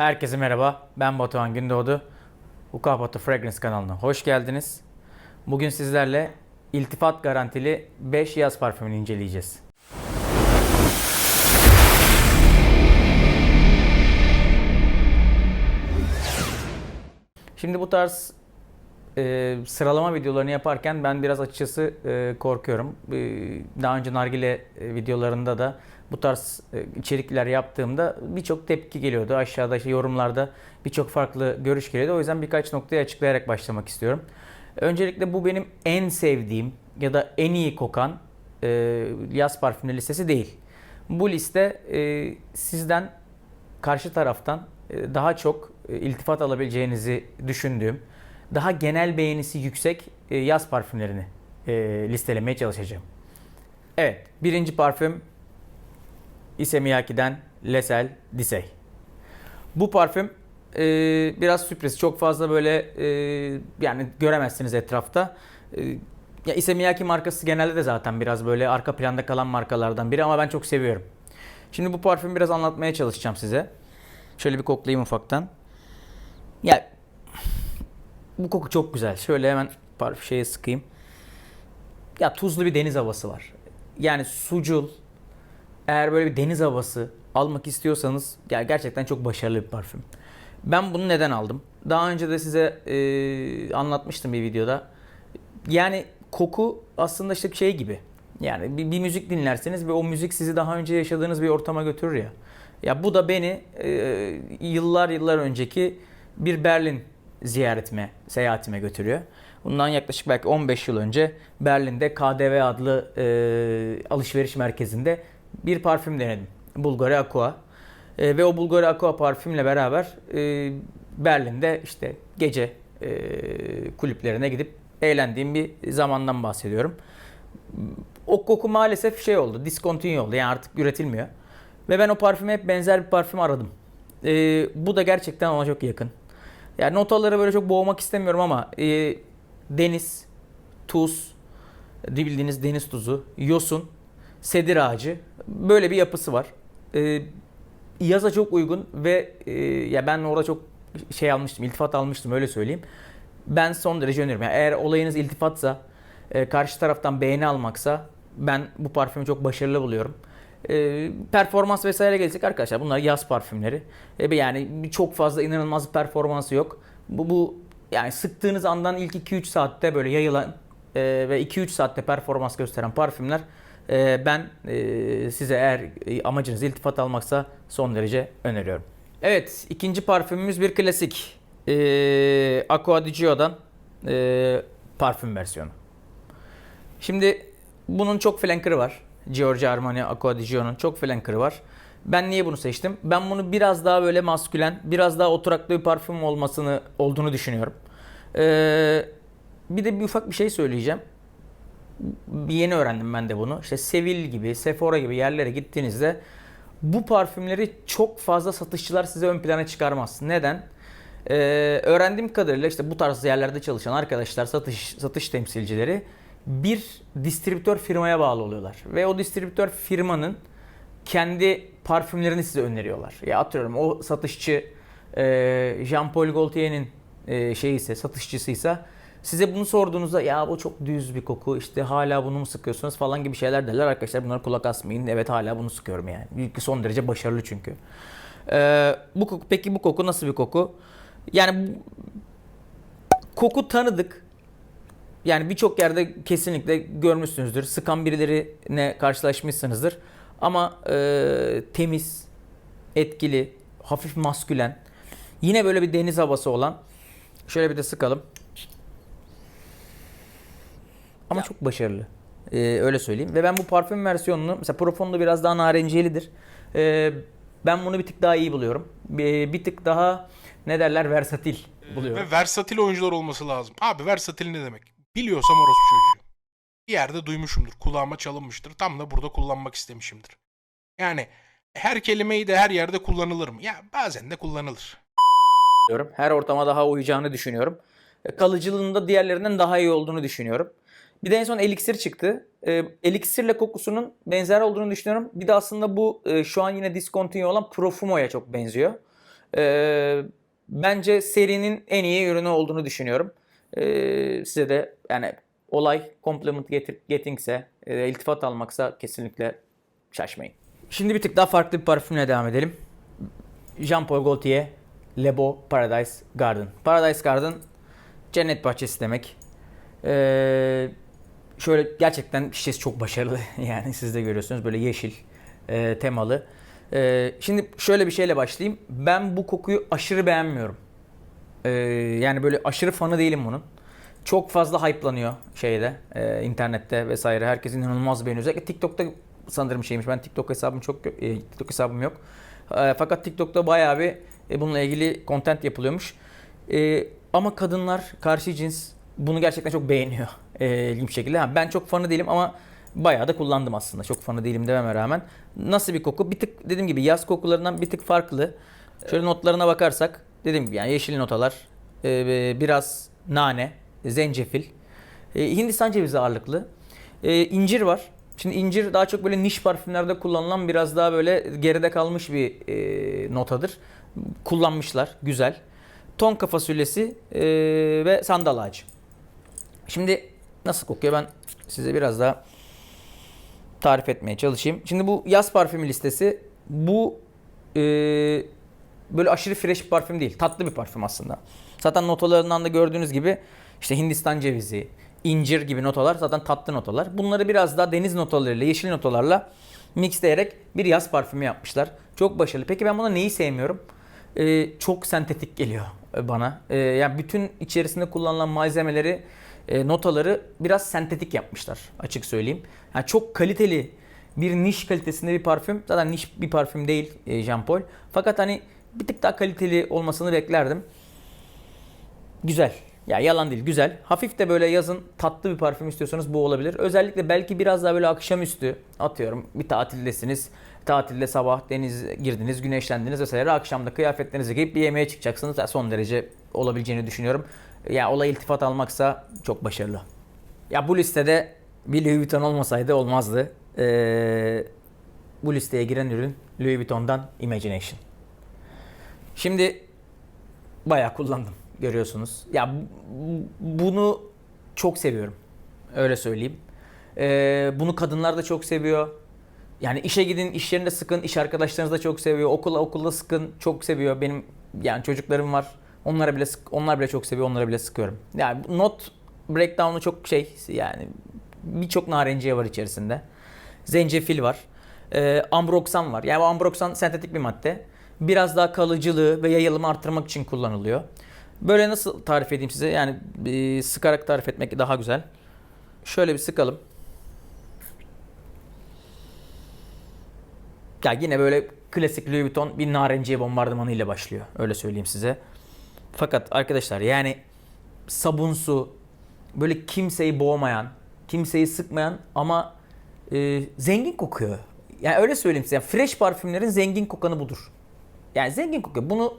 Herkese merhaba. Ben Batuhan Gündoğdu. Hukapato Fragrance kanalına hoş geldiniz. Bugün sizlerle iltifat garantili 5 yaz parfümünü inceleyeceğiz. Şimdi bu tarz e, sıralama videolarını yaparken ben biraz açıkçası e, korkuyorum. E, daha önce nargile e, videolarında da bu tarz e, içerikler yaptığımda birçok tepki geliyordu. Aşağıda işte yorumlarda birçok farklı görüş geliyordu. O yüzden birkaç noktayı açıklayarak başlamak istiyorum. Öncelikle bu benim en sevdiğim ya da en iyi kokan e, yaz parfümleri listesi değil. Bu liste e, sizden karşı taraftan e, daha çok e, iltifat alabileceğinizi düşündüğüm, daha genel beğenisi yüksek e, yaz parfümlerini e, listelemeye çalışacağım. Evet, birinci parfüm Issey Miyake'den Lesel Disey. Bu parfüm e, biraz sürpriz. Çok fazla böyle e, yani göremezsiniz etrafta. E, ya Issey Miyake markası genelde de zaten biraz böyle arka planda kalan markalardan biri ama ben çok seviyorum. Şimdi bu parfümü biraz anlatmaya çalışacağım size. Şöyle bir koklayayım ufaktan. Ya bu koku çok güzel. Şöyle hemen parfüm şeye sıkayım. Ya tuzlu bir deniz havası var. Yani sucul, eğer böyle bir deniz havası almak istiyorsanız ya gerçekten çok başarılı bir parfüm. Ben bunu neden aldım? Daha önce de size e, anlatmıştım bir videoda. Yani koku aslında işte şey gibi. Yani bir, bir müzik dinlerseniz ve o müzik sizi daha önce yaşadığınız bir ortama götürür ya. Ya bu da beni e, yıllar yıllar önceki bir Berlin ziyaretime, seyahatime götürüyor. Bundan yaklaşık belki 15 yıl önce Berlin'de KDV adlı e, alışveriş merkezinde bir parfüm denedim. Bulgari Aqua. E, ve o Bulgari Aqua parfümle beraber e, Berlin'de işte gece e, kulüplerine gidip eğlendiğim bir zamandan bahsediyorum. O koku maalesef şey oldu, discontinue oldu. Yani artık üretilmiyor. Ve ben o parfüme hep benzer bir parfüm aradım. E, bu da gerçekten ona çok yakın. Yani notaları böyle çok boğmak istemiyorum ama e, deniz, tuz, bildiğiniz deniz tuzu, yosun, sedir ağacı böyle bir yapısı var. E, yaza çok uygun ve e, ya ben orada çok şey almıştım, iltifat almıştım öyle söyleyeyim. Ben son derece öneririm. Yani eğer olayınız iltifatsa, e, karşı taraftan beğeni almaksa ben bu parfümü çok başarılı buluyorum. E, performans vesaire gelecek arkadaşlar. Bunlar yaz parfümleri. E, yani çok fazla inanılmaz bir performansı yok. Bu, bu yani sıktığınız andan ilk 2-3 saatte böyle yayılan e, ve 2-3 saatte performans gösteren parfümler e, ben e, size eğer e, amacınız iltifat almaksa son derece öneriyorum. Evet ikinci parfümümüz bir klasik. E, Aqua di Gio'dan e, parfüm versiyonu. Şimdi bunun çok flanker'ı var. Giorgio Armani Aqua di Gio'nun çok flanker'ı var. Ben niye bunu seçtim? Ben bunu biraz daha böyle maskülen, biraz daha oturaklı bir parfüm olmasını olduğunu düşünüyorum. Ee, bir de bir ufak bir şey söyleyeceğim. Yeni öğrendim ben de bunu. İşte Sevil gibi, Sephora gibi yerlere gittiğinizde bu parfümleri çok fazla satışçılar size ön plana çıkarmaz. Neden? Ee, öğrendiğim kadarıyla işte bu tarz yerlerde çalışan arkadaşlar, satış satış temsilcileri bir distribütör firmaya bağlı oluyorlar. Ve o distribütör firmanın kendi parfümlerini size öneriyorlar. Ya atıyorum o satışçı e, Jean-Paul Gaultier'in e, şeyi ise satışçısıysa size bunu sorduğunuzda ya bu çok düz bir koku işte hala bunu mu sıkıyorsunuz falan gibi şeyler derler arkadaşlar bunlara kulak asmayın. Evet hala bunu sıkıyorum yani. Son derece başarılı çünkü. E, bu koku peki bu koku nasıl bir koku? Yani koku tanıdık. Yani birçok yerde kesinlikle görmüşsünüzdür. Sıkan birilerine karşılaşmışsınızdır. Ama e, temiz, etkili, hafif maskülen. Yine böyle bir deniz havası olan. Şöyle bir de sıkalım. Ama çok başarılı. E, öyle söyleyeyim. Ve ben bu parfüm versiyonunu mesela Profondo biraz daha narenciyelidir. E, ben bunu bir tık daha iyi buluyorum. Bir, bir tık daha ne derler versatil buluyorum. Ve versatil oyuncular olması lazım. Abi versatil ne demek? Biliyorsam orospu çocuğu. Bir yerde duymuşumdur. Kulağıma çalınmıştır. Tam da burada kullanmak istemişimdir. Yani her kelimeyi de her yerde kullanılır mı? Ya bazen de kullanılır. düşünüyorum. Her ortama daha uyacağını düşünüyorum. E, Kalıcılığında diğerlerinden daha iyi olduğunu düşünüyorum. Bir de en son eliksir çıktı. E, eliksirle kokusunun benzer olduğunu düşünüyorum. Bir de aslında bu e, şu an yine discontinue olan Profumo'ya çok benziyor. Ee, bence serinin en iyi ürünü olduğunu düşünüyorum. Ee, size de yani olay compliment getir, gettingse, e, iltifat almaksa kesinlikle şaşmayın. Şimdi bir tık daha farklı bir parfümle devam edelim. Jean Paul Gaultier Le Beau Paradise Garden. Paradise Garden cennet bahçesi demek. Ee, şöyle gerçekten şişesi çok başarılı. Yani siz de görüyorsunuz böyle yeşil e, temalı. Ee, şimdi şöyle bir şeyle başlayayım. Ben bu kokuyu aşırı beğenmiyorum. Ee, yani böyle aşırı fanı değilim bunun. Çok fazla hype'lanıyor şeyde, e, internette vesaire. Herkes inanılmaz beğeniyor. Özellikle TikTok'ta sanırım şeymiş. Ben TikTok hesabım çok e, TikTok hesabım yok. E, fakat TikTok'ta bayağı bir e, bununla ilgili content yapılıyormuş. E, ama kadınlar karşı cins bunu gerçekten çok beğeniyor. E, ilginç şekilde. Ha, ben çok fanı değilim ama bayağı da kullandım aslında. Çok fanı değilim dememe rağmen. Nasıl bir koku? Bir tık dediğim gibi yaz kokularından bir tık farklı. Şöyle notlarına bakarsak dediğim gibi yani yeşil notalar, e, biraz nane, zencefil, e, Hindistan cevizi ağırlıklı. E, incir var. Şimdi incir daha çok böyle niş parfümlerde kullanılan biraz daha böyle geride kalmış bir notadır. Kullanmışlar. Güzel. Tonka fasulyesi ve sandal ağacı. Şimdi nasıl kokuyor ben size biraz daha tarif etmeye çalışayım. Şimdi bu yaz parfümü listesi bu e, böyle aşırı fresh bir parfüm değil. Tatlı bir parfüm aslında. Zaten notalarından da gördüğünüz gibi işte Hindistan cevizi, incir gibi notalar zaten tatlı notalar. Bunları biraz daha deniz notalarıyla, yeşil notalarla mixleyerek bir yaz parfümü yapmışlar. Çok başarılı. Peki ben buna neyi sevmiyorum? Ee, çok sentetik geliyor bana. Ee, yani bütün içerisinde kullanılan malzemeleri, e, notaları biraz sentetik yapmışlar açık söyleyeyim. Yani çok kaliteli bir niş kalitesinde bir parfüm. Zaten niş bir parfüm değil e, Jean Paul. Fakat hani bir tık daha kaliteli olmasını beklerdim. Güzel. Ya yalan değil güzel. Hafif de böyle yazın tatlı bir parfüm istiyorsanız bu olabilir. Özellikle belki biraz daha böyle akşamüstü atıyorum bir tatildesiniz. Tatilde sabah deniz girdiniz, güneşlendiniz vesaire. Akşamda kıyafetlerinizi giyip bir yemeğe çıkacaksınız. Son derece olabileceğini düşünüyorum. Ya olay iltifat almaksa çok başarılı. Ya bu listede bir Louis Vuitton olmasaydı olmazdı. Ee, bu listeye giren ürün Louis Vuitton'dan Imagination. Şimdi bayağı kullandım görüyorsunuz. Ya bu- bunu çok seviyorum. Öyle söyleyeyim. Ee, bunu kadınlar da çok seviyor. Yani işe gidin, iş yerinde sıkın, iş arkadaşlarınız da çok seviyor. Okula okulda sıkın, çok seviyor. Benim yani çocuklarım var. Onlara bile sık, onlar bile çok seviyor, onlara bile sıkıyorum. Yani not breakdown'u çok şey yani birçok narenciye var içerisinde. Zencefil var. Ee, ambroxan var. Yani ambroxan sentetik bir madde. Biraz daha kalıcılığı ve yayılımı arttırmak için kullanılıyor. Böyle nasıl tarif edeyim size? Yani e, sıkarak tarif etmek daha güzel. Şöyle bir sıkalım. Ya yine böyle klasik Louis Vuitton bir narenciye bombardımanı ile başlıyor. Öyle söyleyeyim size. Fakat arkadaşlar yani sabunsu, böyle kimseyi boğmayan, kimseyi sıkmayan ama e, zengin kokuyor. Yani öyle söyleyeyim size. Yani fresh parfümlerin zengin kokanı budur. Yani zengin kokuyor. Bunu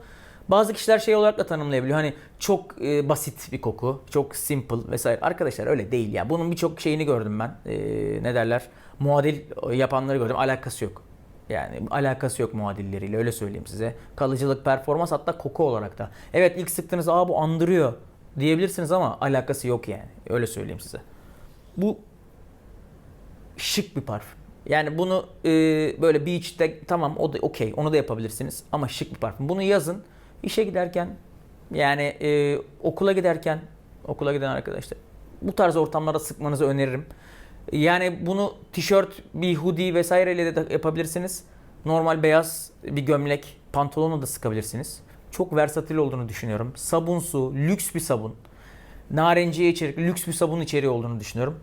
bazı kişiler şey olarak da tanımlayabiliyor. Hani çok e, basit bir koku, çok simple vesaire. Arkadaşlar öyle değil ya. Bunun birçok şeyini gördüm ben. E, ne derler? Muadil yapanları gördüm. Alakası yok. Yani alakası yok muadilleriyle öyle söyleyeyim size. Kalıcılık, performans hatta koku olarak da. Evet ilk sıktığınız aa bu andırıyor diyebilirsiniz ama alakası yok yani. Öyle söyleyeyim size. Bu şık bir parfüm. Yani bunu e, böyle beach'te tamam o da okey onu da yapabilirsiniz ama şık bir parfüm. Bunu yazın işe giderken yani e, okula giderken okula giden arkadaşlar bu tarz ortamlarda sıkmanızı öneririm. Yani bunu tişört, bir hoodie vesaireyle de yapabilirsiniz. Normal beyaz bir gömlek, pantolonla da sıkabilirsiniz. Çok versatil olduğunu düşünüyorum. Sabunsu, lüks bir sabun. Narenciye içerikli lüks bir sabun içeriği olduğunu düşünüyorum.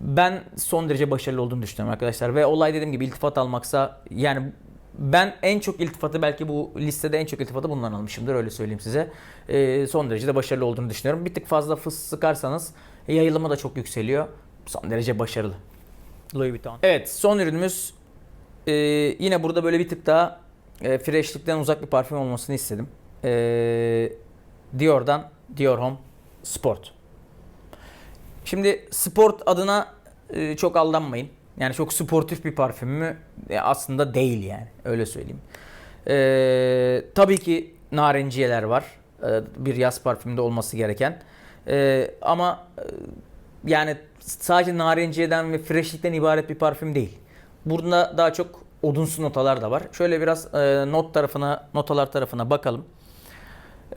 Ben son derece başarılı olduğunu düşünüyorum arkadaşlar. Ve olay dediğim gibi iltifat almaksa yani ben en çok iltifatı belki bu listede en çok iltifatı bundan almışımdır öyle söyleyeyim size. Ee, son derece de başarılı olduğunu düşünüyorum. Bir tık fazla fıs sıkarsanız yayılımı da çok yükseliyor. Son derece başarılı. Louis Vuitton. Evet son ürünümüz e, yine burada böyle bir tık daha e, freshlikten uzak bir parfüm olmasını istedim. E, Dior'dan Dior Homme Sport. Şimdi sport adına e, çok aldanmayın. Yani çok sportif bir parfüm mü? E, aslında değil yani. Öyle söyleyeyim. E, tabii ki narenciyeler var. Ee, bir yaz parfümünde olması gereken. Ee, ama e, yani sadece narenciyeden ve freshlikten ibaret bir parfüm değil. Burada daha çok odunsu notalar da var. Şöyle biraz e, not tarafına, notalar tarafına bakalım.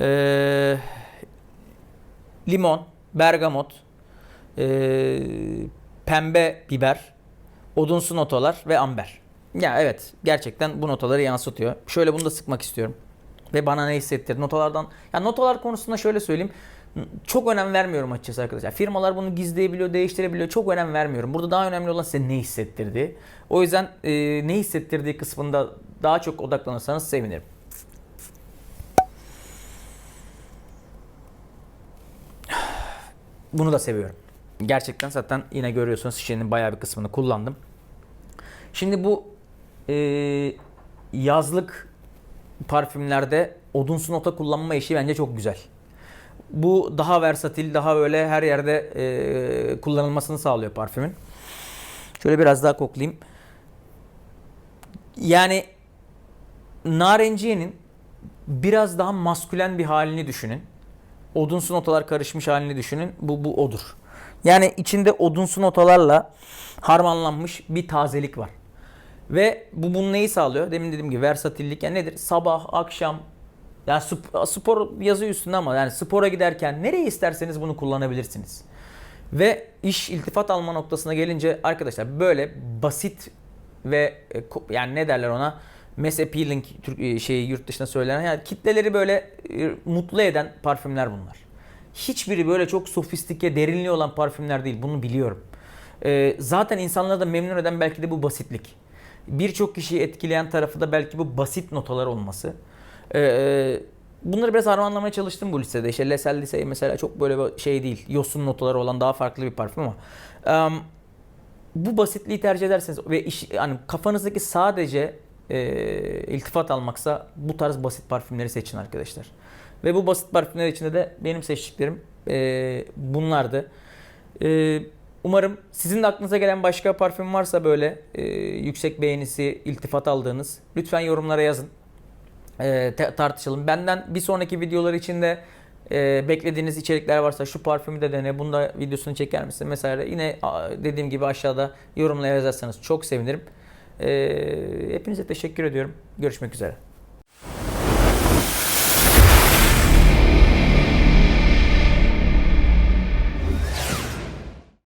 Ee, limon, bergamot, e, pembe biber, odunsu notalar ve amber. Ya evet gerçekten bu notaları yansıtıyor. Şöyle bunu da sıkmak istiyorum. Ve bana ne hissettirdi? Notalardan ya notalar konusunda şöyle söyleyeyim. Çok önem vermiyorum açıkçası arkadaşlar. Firmalar bunu gizleyebiliyor, değiştirebiliyor. Çok önem vermiyorum. Burada daha önemli olan size ne hissettirdiği. O yüzden e, ne hissettirdiği kısmında daha çok odaklanırsanız sevinirim. Bunu da seviyorum. Gerçekten zaten yine görüyorsunuz şişenin bayağı bir kısmını kullandım. Şimdi bu e, yazlık parfümlerde odunsu nota kullanma işi bence çok güzel. Bu daha versatil, daha böyle her yerde e, kullanılmasını sağlıyor parfümün. Şöyle biraz daha koklayayım. Yani narenciyenin biraz daha maskülen bir halini düşünün. Odunsu notalar karışmış halini düşünün. Bu bu odur. Yani içinde odunsu notalarla harmanlanmış bir tazelik var. Ve bu bunu neyi sağlıyor? Demin dediğim gibi versatillik. Yani nedir? Sabah, akşam, yani sp- spor yazıyor üstünde ama yani spora giderken nereye isterseniz bunu kullanabilirsiniz. Ve iş iltifat alma noktasına gelince arkadaşlar böyle basit ve e, yani ne derler ona mass appealing şeyi yurt dışında söylenen yani kitleleri böyle e, mutlu eden parfümler bunlar. Hiçbiri böyle çok sofistike, derinliği olan parfümler değil. Bunu biliyorum. E, zaten insanları da memnun eden belki de bu basitlik. Birçok kişiyi etkileyen tarafı da belki bu basit notalar olması. Ee, bunları biraz harmanlamaya çalıştım bu listede. İşte Lesel Lisey mesela çok böyle şey değil. Yosun notaları olan daha farklı bir parfüm ama em, bu basitliği tercih ederseniz ve iş, yani kafanızdaki sadece e, iltifat almaksa bu tarz basit parfümleri seçin arkadaşlar. Ve bu basit parfümler içinde de benim seçtiklerim e, bunlardı. E, umarım sizin de aklınıza gelen başka parfüm varsa böyle e, yüksek beğenisi, iltifat aldığınız lütfen yorumlara yazın. E, tartışalım. Benden bir sonraki videolar içinde e, beklediğiniz içerikler varsa şu parfümü de dene, bunda videosunu çeker misin mesela yine dediğim gibi aşağıda yorumlara yazarsanız çok sevinirim. E, hepinize teşekkür ediyorum. Görüşmek üzere.